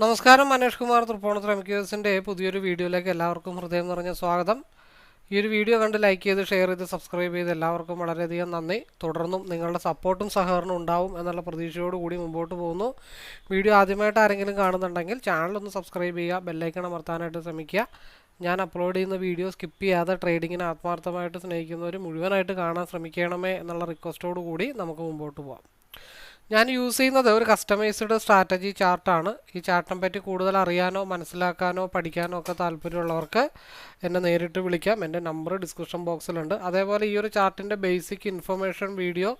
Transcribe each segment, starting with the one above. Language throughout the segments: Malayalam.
നമസ്കാരം മനേഷ് കുമാർ തൃപ്പൂണിത്തുറ എം എസിന്റെ പുതിയൊരു വീഡിയോയിലേക്ക് എല്ലാവർക്കും ഹൃദയം നിറഞ്ഞ സ്വാഗതം. ഈ ഒരു വീഡിയോ കണ്ട് ലൈക്ക് ചെയ്ത് ഷെയർ ചെയ്ത് സബ്സ്ക്രൈബ് ചെയ്ത് എല്ലാവർക്കും വളരെയധികം നന്ദി. തുടർന്നും നിങ്ങളുടെ സപ്പോർട്ടും സഹകരണവും ഉണ്ടാവും എന്നുള്ള പ്രതീക്ഷയോട് കൂടി മുമ്പോട്ട് പോകുന്നു. വീഡിയോ ആദ്യമായിട്ട് ആരെങ്കിലും കാണുന്നുണ്ടെങ്കിൽ ചാനൽ ഒന്ന് സബ്സ്ക്രൈബ് ചെയ്യുക ബെല്ലൈക്കൺ അമർത്താനായിട്ട് ശ്രമിക്കുക. ഞാൻ അപ്ലോഡ് ചെയ്യുന്ന വീഡിയോ സ്കിപ്പ് ചെയ്യാതെ ട്രേഡിങ്ങിനെ ആത്മാർത്ഥമായിട്ട് സ്നേഹിക്കുന്നവർ മുഴുവനായിട്ട് കാണാൻ ശ്രമിക്കണമേ എന്നുള്ള റിക്വസ്റ്റോടുകൂടി നമുക്ക് മുമ്പോട്ട് പോകാം ഞാൻ യൂസ് ചെയ്യുന്നത് ഒരു കസ്റ്റമൈസ്ഡ് സ്ട്രാറ്റജി ചാർട്ടാണ് ഈ ചാർട്ടിനെ പറ്റി കൂടുതൽ അറിയാനോ മനസ്സിലാക്കാനോ പഠിക്കാനോ ഒക്കെ താല്പര്യമുള്ളവർക്ക് എന്നെ നേരിട്ട് വിളിക്കാം. എന്റെ നമ്പർ ഡിസ്ക്രിപ്ഷൻ ബോക്സിലുണ്ട് അതേപോലെ ഈ ഒരു ചാർട്ടിന്റെ ബേസിക് ഇൻഫർമേഷൻ വീഡിയോ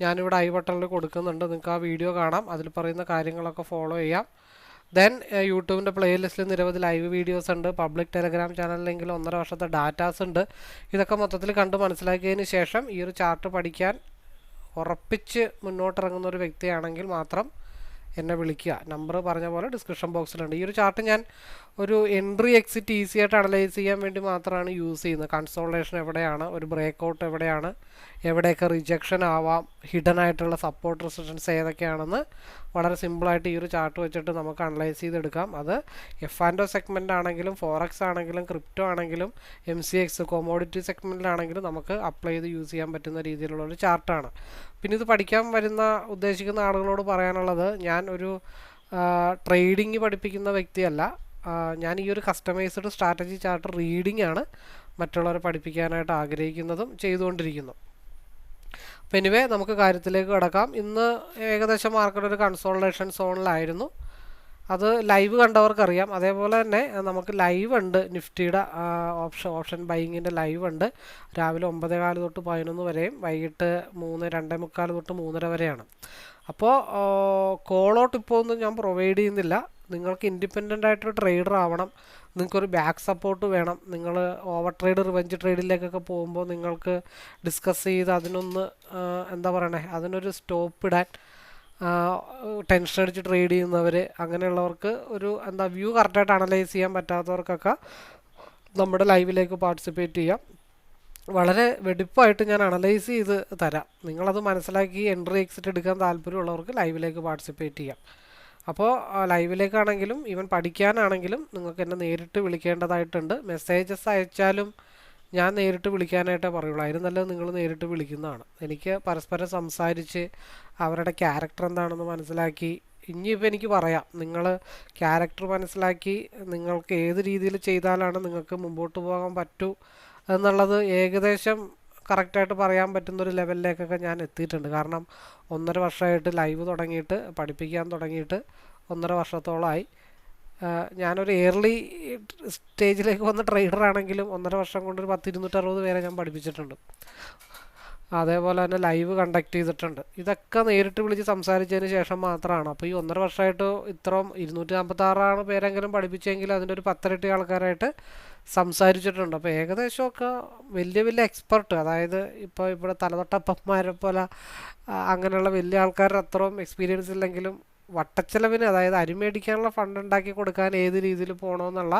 ഞാനിവിടെ ഐ ബട്ടണിൽ കൊടുക്കുന്നുണ്ട്. നിങ്ങൾക്ക് ആ വീഡിയോ കാണാം. അതിൽ പറയുന്ന കാര്യങ്ങളൊക്കെ ഫോളോ ചെയ്യാം. ദെൻ യൂട്യൂബിന്റെ പ്ലേലിസ്റ്റിൽ നിരവധി ലൈവ് വീഡിയോസ് ഉണ്ട്. പബ്ലിക് ടെലഗ്രാം ചാനലിലെങ്കിലും ഒന്നര വർഷത്തെ ഡാറ്റാസ് ഉണ്ട്. ഇതൊക്കെ മൊത്തത്തിൽ കണ്ട് മനസ്സിലാക്കിയതിന് ശേഷം ഈ ഒരു ചാർട്ട് പഠിക്കാൻ ഉറപ്പിച്ച് മുന്നോട്ടിറങ്ങുന്ന ഒരു വ്യക്തിയാണെങ്കിൽ മാത്രം എന്നെ വിളിക്കുക. നമ്പർ പറഞ്ഞ പോലെ ഡിസ്ക്രിപ്ഷൻ ബോക്സിലുണ്ട്. ഈ ഒരു ചാർട്ട് ഞാൻ ഒരു എൻട്രി എക്സിറ്റ് ഈസി ആയിട്ട് അനലൈസ് ചെയ്യാൻ വേണ്ടി മാത്രമാണ് യൂസ് ചെയ്യുന്നത്. കൺസോളേഷൻ എവിടെയാണ്? ഒരു ബ്രേക്ക് ഔട്ട് എവിടെയാണ്? എവിടെയൊക്കെ റിജക്ഷൻ ആവാം? ഹിഡൻ ആയിട്ടുള്ള സപ്പോർട്ട് റെസിസ്റ്റൻസ് ഏതൊക്കെയാണെന്ന് വളരെ സിമ്പിളായിട്ട് ഈ ഒരു ചാർട്ട് വെച്ചിട്ട് നമുക്ക് അനലൈസ് ചെയ്തെടുക്കാം. അത് എഫ് ആൻഡ് ഒ സെഗ്മെന്റ് ആണെങ്കിലും ഫോറക്സ് ആണെങ്കിലും ക്രിപ്റ്റോ ആണെങ്കിലും എം സി എക്സ് കൊമോഡിറ്റി സെഗ്മെന്റിലാണെങ്കിലും നമുക്ക് അപ്ലൈ ചെയ്ത് യൂസ് ചെയ്യാൻ പറ്റുന്ന രീതിയിലുള്ള ഒരു ചാർട്ടാണ് പിന്നെ ഇത് പഠിക്കാൻ വരുന്ന ഉദ്ദേശിക്കുന്ന ആളുകളോട് പറയാനുള്ളത് ഞാൻ ഒരു ട്രേഡിങ് പഠിപ്പിക്കുന്ന വ്യക്തിയല്ല. ഞാൻ ഈ ഒരു കസ്റ്റമൈസ്ഡ് സ്ട്രാറ്റജി ചാർട്ട് റീഡിംഗ് ആണ് മറ്റുള്ളവരെ പഠിപ്പിക്കാനായിട്ട് ആഗ്രഹിക്കുന്നതും ചെയ്തുകൊണ്ടിരിക്കുന്നു. അപ്പോൾ എനിവേ നമുക്ക് കാര്യത്തിലേക്ക് കിടക്കാം. ഇന്ന് ഏകദേശം മാർക്കറ്റ് ഒരു കൺസോൾട്ടേഷൻ സോണിലായിരുന്നു അത് ലൈവ് കണ്ടവർക്കറിയാം. അതേപോലെ തന്നെ നമുക്ക് ലൈവ് ഉണ്ട്. നിഫ്റ്റിയുടെ ഓപ്ഷൻ ഓപ്ഷൻ ബൈങ്ങിന്റെ ലൈവ് ഉണ്ട്. രാവിലെ ഒമ്പതേ കാൽ തൊട്ട് പതിനൊന്ന് വരെയും വൈകിട്ട് മൂന്ന് രണ്ടേ മുക്കാൽ തൊട്ട് മൂന്നര വരെയാണ്. അപ്പോൾ കോളോട്ട് ഇപ്പോൾ ഒന്നും ഞാൻ പ്രൊവൈഡ് ചെയ്യുന്നില്ല. നിങ്ങൾക്ക് ഇൻഡിപെൻഡന്റ് ആയിട്ട് ട്രേഡർ ആവണം. നിങ്ങൾക്കൊരു ബാക്ക് സപ്പോർട്ട് വേണം. നിങ്ങൾ ഓവർ ട്രേഡ് റിവഞ്ച് ട്രേഡിലേക്കൊക്കെ പോകുമ്പോൾ നിങ്ങൾക്ക് ഡിസ്കസ് ചെയ്ത് അതിനൊന്ന് എന്താ പറയണേ അതിനൊരു സ്റ്റോപ്പ് ഇടാൻ ടെൻഷൻ അടിച്ച് ട്രേഡ് ചെയ്യുന്നവർ അങ്ങനെയുള്ളവർക്ക് ഒരു എന്താ വ്യൂ കറക്റ്റായിട്ട് അനലൈസ് ചെയ്യാൻ പറ്റാത്തവർക്കൊക്കെ നമ്മുടെ ലൈവിലേക്ക് പാർട്ടിസിപ്പേറ്റ് ചെയ്യാം. വളരെ വെടിപ്പായിട്ട് ഞാൻ അനലൈസ് ചെയ്ത് തരാം. നിങ്ങളത് മനസ്സിലാക്കി എൻട്രി എക്സിറ്റ് എടുക്കാൻ താല്പര്യമുള്ളവർക്ക് ലൈവിലേക്ക് പാർട്ടിസിപ്പേറ്റ് ചെയ്യാം. അപ്പോൾ ലൈവിലേക്കാണെങ്കിലും ഈവൻ പഠിക്കാനാണെങ്കിലും നിങ്ങൾക്ക് എന്നെ നേരിട്ട് വിളിക്കേണ്ടതായിട്ടുണ്ട്. മെസ്സേജസ് അയച്ചാലും ഞാൻ നേരിട്ട് വിളിക്കാനായിട്ടേ പറയുള്ളൂ. അതിന് നല്ലത് നിങ്ങൾ നേരിട്ട് വിളിക്കുന്നതാണ്. എനിക്ക് പരസ്പരം സംസാരിച്ച് അവരുടെ ക്യാരക്ടർ എന്താണെന്ന് മനസ്സിലാക്കി ഇനിയിപ്പോൾ എനിക്ക് പറയാം. നിങ്ങൾ ക്യാരക്ടർ മനസ്സിലാക്കി നിങ്ങൾക്ക് ഏത് രീതിയിൽ ചെയ്താലാണ് നിങ്ങൾക്ക് മുമ്പോട്ട് പോകാൻ പറ്റൂ എന്നുള്ളത് ഏകദേശം കറക്റ്റായിട്ട് പറയാൻ പറ്റുന്ന ഒരു ലെവലിലേക്കൊക്കെ ഞാൻ എത്തിയിട്ടുണ്ട്. കാരണം ഒന്നര വർഷമായിട്ട് ലൈവ് തുടങ്ങിയിട്ട് പഠിപ്പിക്കാൻ തുടങ്ങിയിട്ട് ഒന്നര വർഷത്തോളമായി ഞാനൊരു എയർലി സ്റ്റേജിലേക്ക് വന്ന ട്രേഡർ ആണെങ്കിലും ഒന്നര വർഷം കൊണ്ട് ഒരു പത്ത് ഇരുന്നൂറ്ററുപത് പേരെ ഞാൻ പഠിപ്പിച്ചിട്ടുണ്ട്. അതേപോലെ തന്നെ ലൈവ് കണ്ടക്ട് ചെയ്തിട്ടുണ്ട്. ഇതൊക്കെ നേരിട്ട് വിളിച്ച് സംസാരിച്ചതിന് ശേഷം മാത്രമാണ്. അപ്പോൾ ഈ ഒന്നര വർഷമായിട്ട് ഇത്രയും ഇരുന്നൂറ്റി നാൽപ്പത്താറാണ് പേരെങ്കിലും പഠിപ്പിച്ചെങ്കിൽ അതിന്റെ ഒരു പത്തരട്ടി ആൾക്കാരായിട്ട് സംസാരിച്ചിട്ടുണ്ട്. അപ്പോൾ ഏകദേശമൊക്കെ വലിയ വലിയ എക്സ്പെർട്ട് അതായത് ഇപ്പോൾ ഇവിടെ തലതൊട്ടപ്പന്മാരെ പോലെ അങ്ങനെയുള്ള വലിയ ആൾക്കാരുടെ അത്രയും എക്സ്പീരിയൻസ് ഇല്ലെങ്കിലും വട്ടച്ചെലവിന് അതായത് അരിമേടിക്കാനുള്ള ഫണ്ട് ഉണ്ടാക്കി കൊടുക്കാൻ ഏത് രീതിയിൽ പോകണമെന്നുള്ള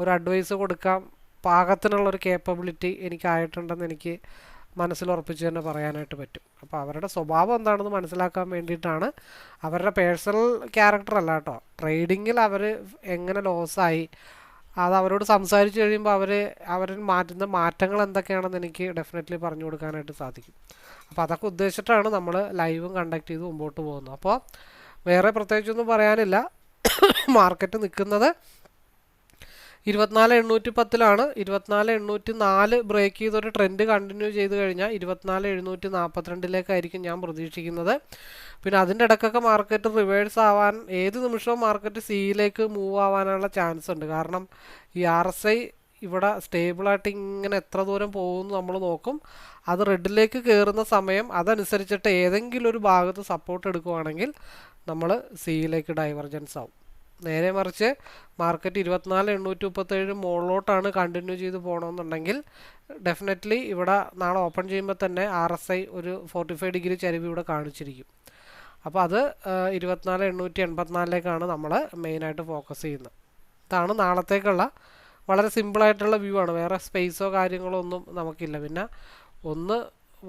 ഒരു അഡ്വൈസ് കൊടുക്കാൻ പാകത്തിനുള്ള ഒരു കേപ്പബിലിറ്റി എനിക്കായിട്ടുണ്ടെന്ന് എനിക്ക് മനസ്സിൽ ഉറപ്പിച്ച് തന്നെ പറയാനായിട്ട് പറ്റും. അപ്പോൾ അവരുടെ സ്വഭാവം എന്താണെന്ന് മനസ്സിലാക്കാൻ വേണ്ടിയിട്ടാണ് അവരുടെ പേഴ്സണൽ ക്യാരക്ടർ അല്ല കേട്ടോ. ട്രേഡിങ്ങിൽ അവർ എങ്ങനെ ലോസായി അത് അവരോട് സംസാരിച്ച് കഴിയുമ്പോൾ അവർ അവർ മാറ്റുന്ന മാറ്റങ്ങൾ എന്തൊക്കെയാണെന്ന് എനിക്ക് ഡെഫിനറ്റ്ലി പറഞ്ഞു കൊടുക്കാനായിട്ട് സാധിക്കും. അപ്പോൾ അതൊക്കെ ഉദ്ദേശിച്ചിട്ടാണ് നമ്മൾ ലൈവും കണ്ടക്ട് ചെയ്ത് മുമ്പോട്ട് പോകുന്നത്. അപ്പോൾ വേറെ പ്രത്യേകിച്ചൊന്നും പറയാനില്ല. മാർക്കറ്റ് നിൽക്കുന്നത് ഇരുപത്തിനാല് എണ്ണൂറ്റി പത്തിലാണ് ഇരുപത്തിനാല് എണ്ണൂറ്റി നാല് ബ്രേക്ക് ചെയ്തൊരു ട്രെൻഡ് കണ്ടിന്യൂ ചെയ്ത് കഴിഞ്ഞാൽ ഇരുപത്തിനാല് എഴുന്നൂറ്റി നാൽപ്പത്തിരണ്ടിലേക്കായിരിക്കും ഞാൻ പ്രതീക്ഷിക്കുന്നത്. പിന്നെ അതിന്റെ ഇടയ്ക്കൊക്കെ മാർക്കറ്റ് റിവേഴ്സ് ആവാൻ ഏത് നിമിഷവും മാർക്കറ്റ് സിയിലേക്ക് മൂവ് ആവാനുള്ള ചാൻസ് ഉണ്ട്. കാരണം ഈ ആർ എസ് ഐ ഇവിടെ സ്റ്റേബിളായിട്ട് ഇങ്ങനെ എത്ര ദൂരം പോകുമെന്ന് നമ്മൾ നോക്കും. അത് റെഡിലേക്ക് കയറുന്ന സമയം അതനുസരിച്ചിട്ട് ഏതെങ്കിലും ഒരു ഭാഗത്ത് സപ്പോർട്ട് എടുക്കുവാണെങ്കിൽ നമ്മൾ സിയിലേക്ക് ഡൈവർജൻസ് ആവും. നേരെ മറിച്ച് മാർക്കറ്റ് ഇരുപത്തിനാല് എണ്ണൂറ്റി മുപ്പത്തേഴ് മുകളിലോട്ടാണ് കണ്ടിന്യൂ ചെയ്ത് പോകണമെന്നുണ്ടെങ്കിൽ ഡെഫിനറ്റ്ലി ഇവിടെ നാളെ ഓപ്പൺ ചെയ്യുമ്പോൾ തന്നെ ആർ എസ് ഐ ഒരു ഫോർട്ടി ഫൈവ് ഡിഗ്രി ചരിവ് ഇവിടെ കാണിച്ചിരിക്കും. അപ്പോൾ അത് ഇരുപത്തിനാല് എണ്ണൂറ്റി എൺപത്തിനാലിലേക്കാണ് നമ്മൾ മെയിനായിട്ട് ഫോക്കസ് ചെയ്യുന്നത്. ഇതാണ് നാളത്തേക്കുള്ള വളരെ സിമ്പിളായിട്ടുള്ള വ്യൂ ആണ്. വേറെ സ്പേസോ കാര്യങ്ങളോ ഒന്നും നമുക്കില്ല. പിന്നെ ഒന്ന്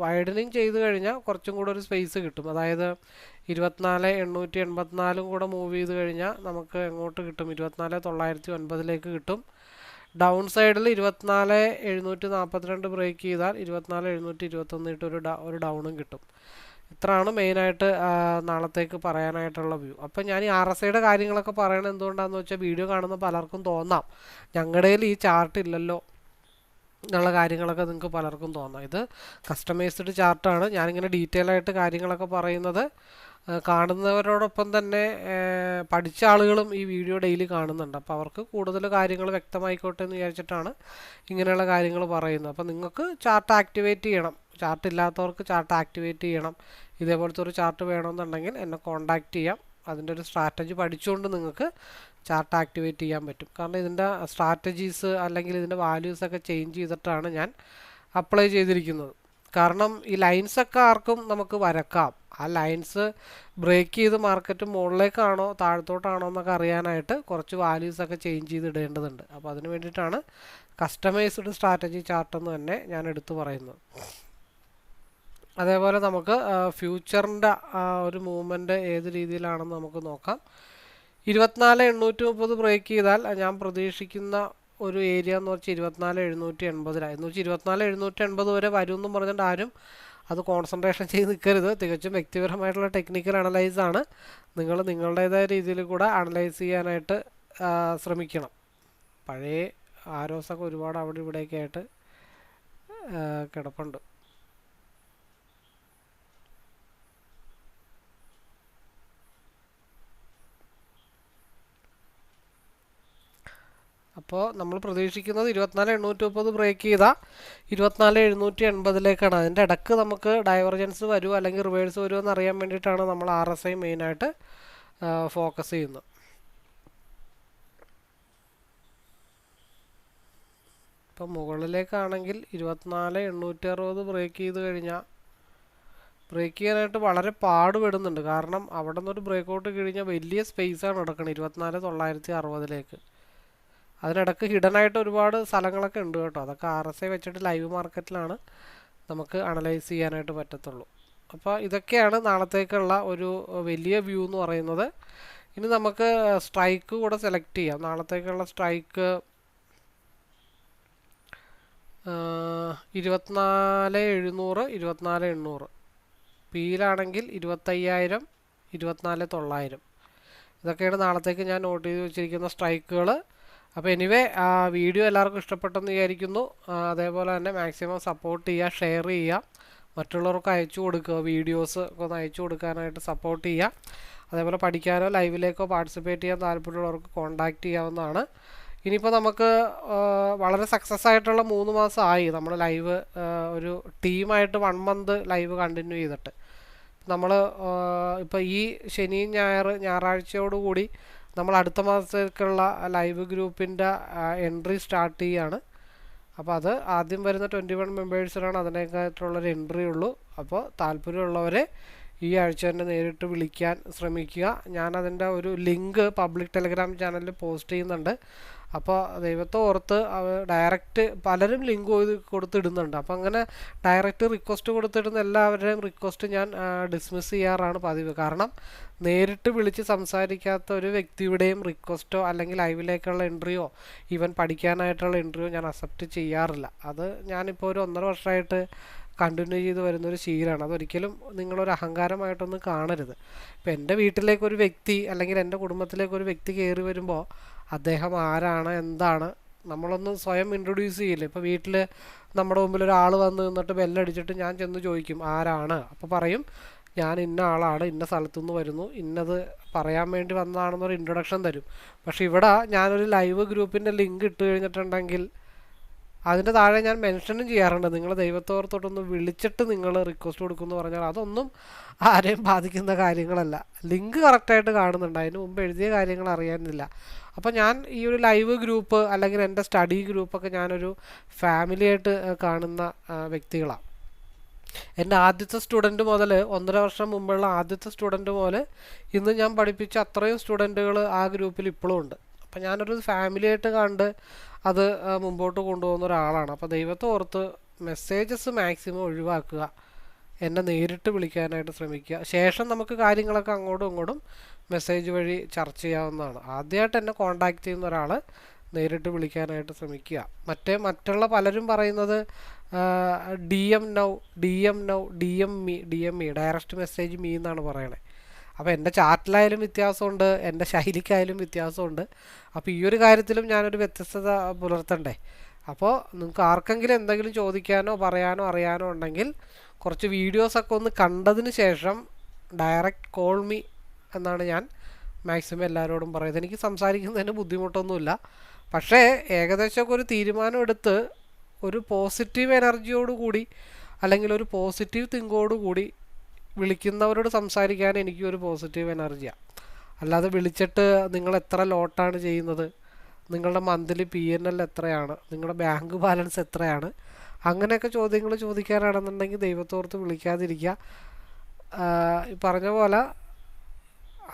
വൈഡനിങ് ചെയ്ത് കഴിഞ്ഞാൽ കുറച്ചും കൂടെ ഒരു സ്പേസ് കിട്ടും. അതായത് ഇരുപത്തിനാല് എണ്ണൂറ്റി എൺപത്തിനാലും കൂടെ മൂവ് ചെയ്ത് കഴിഞ്ഞാൽ നമുക്ക് എങ്ങോട്ട് കിട്ടും? ഇരുപത്തിനാല് തൊള്ളായിരത്തി ഒൻപതിലേക്ക് കിട്ടും. ഡൗൺ സൈഡിൽ ഇരുപത്തിനാല് എഴുന്നൂറ്റി നാൽപ്പത്തിരണ്ട് ബ്രേക്ക് ചെയ്താൽ ഇരുപത്തിനാല് എഴുന്നൂറ്റി ഇരുപത്തൊന്ന് ഇട്ട് ഒരു ഒരു ഡൗണും കിട്ടും. ഇത്രയാണ് മെയിനായിട്ട് നാളത്തേക്ക് പറയാനായിട്ടുള്ള വ്യൂ. അപ്പം ഞാൻ ഈ ആർ എസ് ഐയുടെ കാര്യങ്ങളൊക്കെ പറയണത് എന്തുകൊണ്ടാണെന്ന് വെച്ചാൽ വീഡിയോ കാണുന്ന പലർക്കും തോന്നാം. ഞങ്ങളുടെ ഈ ചാർട്ട് ഇല്ലല്ലോ എന്നുള്ള കാര്യങ്ങളൊക്കെ നിങ്ങൾക്ക് പലർക്കും തോന്നാം. ഇത് കസ്റ്റമൈസ്ഡ് ചാർട്ടാണ്. ഞാനിങ്ങനെ ഡീറ്റെയിൽ ആയിട്ട് കാര്യങ്ങളൊക്കെ പറയുന്നത് കാണുന്നവരോടൊപ്പം തന്നെ പഠിച്ച ആളുകളും ഈ വീഡിയോ ഡെയിലി കാണുന്നുണ്ട്. അപ്പോൾ അവർക്ക് കൂടുതൽ കാര്യങ്ങൾ വ്യക്തമായിക്കോട്ടെ എന്ന് വിചാരിച്ചിട്ടാണ് ഇങ്ങനെയുള്ള കാര്യങ്ങൾ പറയുന്നത്. അപ്പോൾ നിങ്ങൾക്ക് ചാർട്ട് ആക്ടിവേറ്റ് ചെയ്യണം. ചാർട്ട് ഇല്ലാത്തവർക്ക് ചാർട്ട് ആക്ടിവേറ്റ് ചെയ്യണം. ഇതേപോലത്തെ ഒരു ചാർട്ട് വേണമെന്നുണ്ടെങ്കിൽ എന്നെ കോൺടാക്റ്റ് ചെയ്യാം. അതിന്റെ ഒരു സ്ട്രാറ്റജി പഠിച്ചുകൊണ്ട് നിങ്ങൾക്ക് ചാർട്ട് ആക്ടിവേറ്റ് ചെയ്യാൻ പറ്റും. കാരണം ഇതിന്റെ സ്ട്രാറ്റജീസ് അല്ലെങ്കിൽ ഇതിന്റെ വാല്യൂസൊക്കെ ചേഞ്ച് ചെയ്തിട്ടാണ് ഞാൻ അപ്ലൈ ചെയ്തിരിക്കുന്നത്. കാരണം ഈ ലൈൻസൊക്കെ ആർക്കും നമുക്ക് വരക്കാം. ആ ലൈൻസ് ബ്രേക്ക് ചെയ്ത് മാർക്കറ്റ് മുകളിലേക്കാണോ താഴത്തോട്ടാണോ എന്നൊക്കെ അറിയാനായിട്ട് കുറച്ച് വാല്യൂസൊക്കെ ചേഞ്ച് ചെയ്ത് ഇടേണ്ടതുണ്ട്. അപ്പോൾ അതിന് വേണ്ടിയിട്ടാണ് കസ്റ്റമൈസ്ഡ് സ്ട്രാറ്റജി ചാർട്ട് എന്ന് തന്നെ ഞാൻ എടുത്തു പറയുന്നത്. അതേപോലെ നമുക്ക് ഫ്യൂച്ചറിന്റെ ഒരു മൂവ്മെന്റ് ഏത് രീതിയിലാണെന്ന് നമുക്ക് നോക്കാം. ഇരുപത്തിനാല് എണ്ണൂറ്റി മുപ്പത് ബ്രേക്ക് ചെയ്താൽ ഞാൻ പ്രതീക്ഷിക്കുന്ന ഒരു ഏരിയ എന്ന് വെച്ചാൽ ഇരുപത്തിനാല് എഴുന്നൂറ്റി എൺപതിലാണ് എന്ന് വെച്ചാൽ ഇരുപത്തിനാല് എഴുന്നൂറ്റി എൺപത് വരെ വരുമെന്നും പറഞ്ഞിട്ട് ആരും അത് കോൺസെൻട്രേഷൻ ചെയ്ത് നിൽക്കരുത് തികച്ചും വ്യക്തിപരമായിട്ടുള്ള ടെക്നിക്കൽ അനലൈസ് ആണ്. നിങ്ങൾ നിങ്ങളുടേതായ രീതിയിൽ കൂടെ അനലൈസ് ചെയ്യാനായിട്ട് ശ്രമിക്കണം. പഴയ ആരോസൊക്കെ ഒരുപാട് അവിടെ ഇവിടെയൊക്കെ ആയിട്ട് കിടപ്പുണ്ട്. അപ്പോൾ നമ്മൾ പ്രതീക്ഷിക്കുന്നത് ഇരുപത്തിനാല് എണ്ണൂറ്റി മുപ്പത് ബ്രേക്ക് ചെയ്താൽ ഇരുപത്തിനാല് എഴുന്നൂറ്റി എൺപതിലേക്കാണ് അതിന്റെ ഇടയ്ക്ക് നമുക്ക് ഡൈവർജൻസ് വരുമോ അല്ലെങ്കിൽ റിവേഴ്സ് വരുമോ എന്ന് അറിയാൻ വേണ്ടിയിട്ടാണ് നമ്മൾ ആർ എസ് ഐ മെയിനായിട്ട് ഫോക്കസ് ചെയ്യുന്നത്. ഇപ്പം മുകളിലേക്കാണെങ്കിൽ ഇരുപത്തിനാല് എണ്ണൂറ്റി അറുപത് ബ്രേക്ക് ചെയ്ത് കഴിഞ്ഞാൽ ബ്രേക്ക് ചെയ്യാനായിട്ട് വളരെ പാടുപെടുന്നുണ്ട്. കാരണം അവിടെ നിന്നൊരു ബ്രേക്ക് ഔട്ട് കഴിഞ്ഞാൽ വലിയ സ്പേസാണ് കിടക്കുന്നത് ഇരുപത്തിനാല് തൊള്ളായിരത്തി അറുപതിലേക്ക്. അതിനിടക്ക് ഹിഡൻ ആയിട്ട് ഒരുപാട് സ്ഥലങ്ങളൊക്കെ ഉണ്ട് കേട്ടോ. അതൊക്കെ ആർ എസ് ഐ വെച്ചിട്ട് ലൈവ് മാർക്കറ്റിലാണ് നമുക്ക് അനലൈസ് ചെയ്യാനായിട്ട് പറ്റത്തുള്ളൂ. അപ്പോൾ ഇതൊക്കെയാണ് നാളത്തേക്കുള്ള ഒരു വലിയ വ്യൂ എന്ന് പറയുന്നത്. ഇനി നമുക്ക് സ്ട്രൈക്ക് കൂടെ സെലക്ട് ചെയ്യാം. നാളത്തേക്കുള്ള സ്ട്രൈക്ക് ഇരുപത്തിനാല് എഴുന്നൂറ് ഇരുപത്തിനാല് എണ്ണൂറ്. പിയിലാണെങ്കിൽ ഇരുപത്തയ്യായിരം ഇരുപത്തിനാല് തൊള്ളായിരം. ഇതൊക്കെയാണ് നാളത്തേക്ക് ഞാൻ നോട്ട് ചെയ്ത് വെച്ചിരിക്കുന്ന സ്ട്രൈക്കുകൾ അപ്പോൾ എനിവേ ആ വീഡിയോ എല്ലാവർക്കും ഇഷ്ടപ്പെട്ടെന്ന് വിചാരിക്കുന്നു. അതേപോലെ തന്നെ മാക്സിമം സപ്പോർട്ട് ചെയ്യുക ഷെയർ ചെയ്യുക. മറ്റുള്ളവർക്ക് അയച്ചു കൊടുക്കുക വീഡിയോസ് ഒന്ന് അയച്ചു കൊടുക്കാനായിട്ട് സപ്പോർട്ട് ചെയ്യുക. അതേപോലെ പഠിക്കാനോ ലൈവിലേക്കോ പാർട്ടിസിപ്പേറ്റ് ചെയ്യാൻ താല്പര്യമുള്ളവർക്ക് കോൺടാക്റ്റ് ചെയ്യാവുന്നതാണ്. ഇനിയിപ്പോൾ നമുക്ക് വളരെ സക്സസ് ആയിട്ടുള്ള മൂന്ന് മാസം ആയി. നമ്മൾ ലൈവ് ഒരു ടീമായിട്ട് വൺ മന്ത് ലൈവ് കണ്ടിന്യൂ ചെയ്തിട്ട്. നമ്മൾ ഇപ്പോൾ ഈ ശനിയും ഞായർ ഞായറാഴ്ചയോടുകൂടി നമ്മൾ അടുത്ത മാസത്തേക്കുള്ള ലൈവ് ഗ്രൂപ്പിന്റെ എൻട്രി സ്റ്റാർട്ട് ചെയ്യുകയാണ് അപ്പോൾ അത് ആദ്യം വരുന്ന ട്വന്റി വൺ മെമ്പേഴ്സിനാണ് അതിനേക്കായിട്ടുള്ളൊരു എൻട്രി ഉള്ളൂ. അപ്പോൾ താല്പര്യമുള്ളവരെ ഈ ആഴ്ച തന്നെ നേരിട്ട് വിളിക്കാൻ ശ്രമിക്കുക. ഞാനതിന്റെ ഒരു ലിങ്ക് പബ്ലിക് ടെലിഗ്രാം ചാനലിൽ പോസ്റ്റ് ചെയ്യുന്നുണ്ട്. അപ്പോൾ ദൈവത്തെ ഓർത്ത് ഡയറക്റ്റ് പലരും ലിങ്ക് കൊടുത്തിടുന്നുണ്ട്. അപ്പോൾ അങ്ങനെ ഡയറക്റ്റ് റിക്വസ്റ്റ് കൊടുത്തിടുന്ന എല്ലാവരുടെയും റിക്വസ്റ്റ് ഞാൻ ഡിസ്മിസ് ചെയ്യാറാണ് പതിവ്. കാരണം നേരിട്ട് വിളിച്ച് സംസാരിക്കാത്ത ഒരു വ്യക്തിയുടെയും റിക്വസ്റ്റോ അല്ലെങ്കിൽ ലൈവിലേക്കുള്ള എൻട്രിയോ ഈവൻ പഠിക്കാനായിട്ടുള്ള എൻട്രിയോ ഞാൻ അക്സെപ്റ്റ് ചെയ്യാറില്ല. അത് ഞാനിപ്പോൾ ഒരു ഒന്നര വർഷമായിട്ട് കണ്ടിന്യൂ ചെയ്ത് വരുന്നൊരു ശീലമാണ് അതൊരിക്കലും നിങ്ങളൊരു അഹങ്കാരമായിട്ടൊന്നും കാണരുത്. ഇപ്പം എന്റെ വീട്ടിലേക്കൊരു വ്യക്തി അല്ലെങ്കിൽ എന്റെ കുടുംബത്തിലേക്കൊരു വ്യക്തി കയറി വരുമ്പോൾ അദ്ദേഹം ആരാണ് എന്താണ്? നമ്മളൊന്നും സ്വയം ഇൻട്രൊഡ്യൂസ് ചെയ്യില്ല. ഇപ്പോൾ വീട്ടിൽ നമ്മുടെ മുമ്പിൽ ഒരാൾ വന്ന് നിന്നിട്ട് ബെല്ലടിച്ചിട്ട് ഞാൻ ചെന്ന് ചോദിക്കും ആരാണ്? അപ്പോൾ പറയും ഞാൻ ഇന്ന ആളാണ് ഇന്ന സ്ഥലത്തുനിന്ന് വരുന്നു ഇന്നത് പറയാൻ വേണ്ടി വന്നതാണെന്നൊരു ഇൻട്രൊഡക്ഷൻ തരും. പക്ഷേ ഇവിടെ ഞാനൊരു ലൈവ് ഗ്രൂപ്പിന്റെ ലിങ്ക് ഇട്ട് കഴിഞ്ഞിട്ടുണ്ടെങ്കിൽ അതിന്റെ താഴെ ഞാൻ മെൻഷനും ചെയ്യാറുണ്ട്. നിങ്ങൾ ദൈവത്തോർത്തോട്ടൊന്ന് വിളിച്ചിട്ട് നിങ്ങൾ റിക്വസ്റ്റ് കൊടുക്കുമെന്ന് പറഞ്ഞാൽ അതൊന്നും ആരെയും ബാധിക്കുന്ന കാര്യങ്ങളല്ല. ലിങ്ക് കറക്റ്റായിട്ട് കാണുന്നുണ്ട്. അതിന് മുമ്പ് എഴുതിയ കാര്യങ്ങൾ അറിയാനില്ല. അപ്പോൾ ഞാൻ ഈ ഒരു ലൈവ് ഗ്രൂപ്പ് അല്ലെങ്കിൽ എന്റെ സ്റ്റഡി ഗ്രൂപ്പൊക്കെ ഞാനൊരു ഫാമിലിയായിട്ട് കാണുന്ന വ്യക്തികളാണ് എന്റെ ആദ്യത്തെ സ്റ്റുഡന്റ് മുതൽ ഒന്നര വർഷം മുമ്പുള്ള ആദ്യത്തെ സ്റ്റുഡന്റ് മുതൽ ഇന്ന് ഞാൻ പഠിപ്പിച്ച അത്രയും സ്റ്റുഡന്റുകൾ ആ ഗ്രൂപ്പിൽ ഇപ്പോഴും ഉണ്ട്. അപ്പം ഞാനൊരു ഫാമിലിയായിട്ട് കണ്ട് അത് മുമ്പോട്ട് കൊണ്ടുപോകുന്ന ഒരാളാണ്. അപ്പോൾ ദൈവത്തെ ഓർത്ത് മെസ്സേജസ് മാക്സിമം ഒഴിവാക്കുക. എന്നെ നേരിട്ട് വിളിക്കാനായിട്ട് ശ്രമിക്കുക. ശേഷം നമുക്ക് കാര്യങ്ങളൊക്കെ അങ്ങോട്ടും ഇങ്ങോട്ടും മെസ്സേജ് വഴി ചർച്ച ചെയ്യാവുന്നതാണ്. ആദ്യമായിട്ട് എന്നെ കോണ്ടാക്ട് ചെയ്യുന്ന ഒരാൾ നേരിട്ട് വിളിക്കാനായിട്ട് ശ്രമിക്കുക. മറ്റേ മറ്റുള്ള പലരും പറയുന്നത് D M now D M now D M me D M me direct message me എന്നാണ് പറയണേ. അപ്പോൾ എന്റെ ചാർട്ടിലായാലും വ്യത്യാസമുണ്ട് എന്റെ ശൈലിക്കായാലും വ്യത്യാസമുണ്ട്. അപ്പോൾ ഈ ഒരു കാര്യത്തിലും ഞാനൊരു വ്യത്യസ്തത പുലർത്തണ്ടേ. അപ്പോൾ നിങ്ങൾക്ക് ആർക്കെങ്കിലും എന്തെങ്കിലും ചോദിക്കാനോ പറയാനോ അറിയാനോ ഉണ്ടെങ്കിൽ കുറച്ച് വീഡിയോസൊക്കെ ഒന്ന് കണ്ടതിന് ശേഷം ഡയറക്റ്റ് കോൾ മീ എന്നാണ് ഞാൻ മാക്സിമം എല്ലാവരോടും പറയുന്നത്. എനിക്ക് സംസാരിക്കുന്നതിന് ബുദ്ധിമുട്ടൊന്നുമില്ല. പക്ഷേ ഏകദേശമൊക്കെ ഒരു തീരുമാനം എടുത്ത് ഒരു പോസിറ്റീവ് എനർജിയോടുകൂടി അല്ലെങ്കിൽ ഒരു പോസിറ്റീവ് തിങ്കോട് കൂടി വിളിക്കുന്നവരോട് സംസാരിക്കാൻ എനിക്ക് ഒരു പോസിറ്റീവ് എനർജിയാണ് അല്ലാതെ വിളിച്ചിട്ട് നിങ്ങൾ എത്ര ലോട്ടാണ് ചെയ്യുന്നത്? നിങ്ങളുടെ മന്ത്ലി പി എൻ എൽ എത്രയാണ്? നിങ്ങളുടെ ബാങ്ക് ബാലൻസ് എത്രയാണ്? അങ്ങനെയൊക്കെ ചോദ്യങ്ങൾ ചോദിക്കാനാണെന്നുണ്ടെങ്കിൽ ദൈവത്തോർത്ത് വിളിക്കാതിരിക്കുക. പറഞ്ഞ പോലെ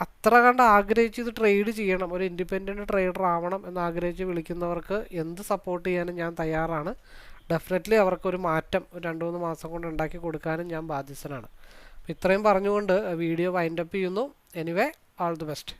അത്ര കണ്ട് ആഗ്രഹിച്ച് ഇത് ട്രേഡ് ചെയ്യണം. ഒരു ഇൻഡിപെൻഡന്റ് ട്രേഡർ ആവണം എന്ന് ആഗ്രഹിച്ച് വിളിക്കുന്നവർക്ക് എന്ത് സപ്പോർട്ട് ചെയ്യാനും ഞാൻ തയ്യാറാണ്. ഡെഫിനറ്റ്ലി അവർക്കൊരു മാറ്റം രണ്ട് മൂന്ന് മാസം കൊണ്ട് ഉണ്ടാക്കി കൊടുക്കാനും ഞാൻ ബാധ്യസ്ഥനാണ്. ഇത്രയും പറഞ്ഞുകൊണ്ട് വീഡിയോ വൈൻഡപ്പ് ചെയ്യുന്നു. Anyway all the best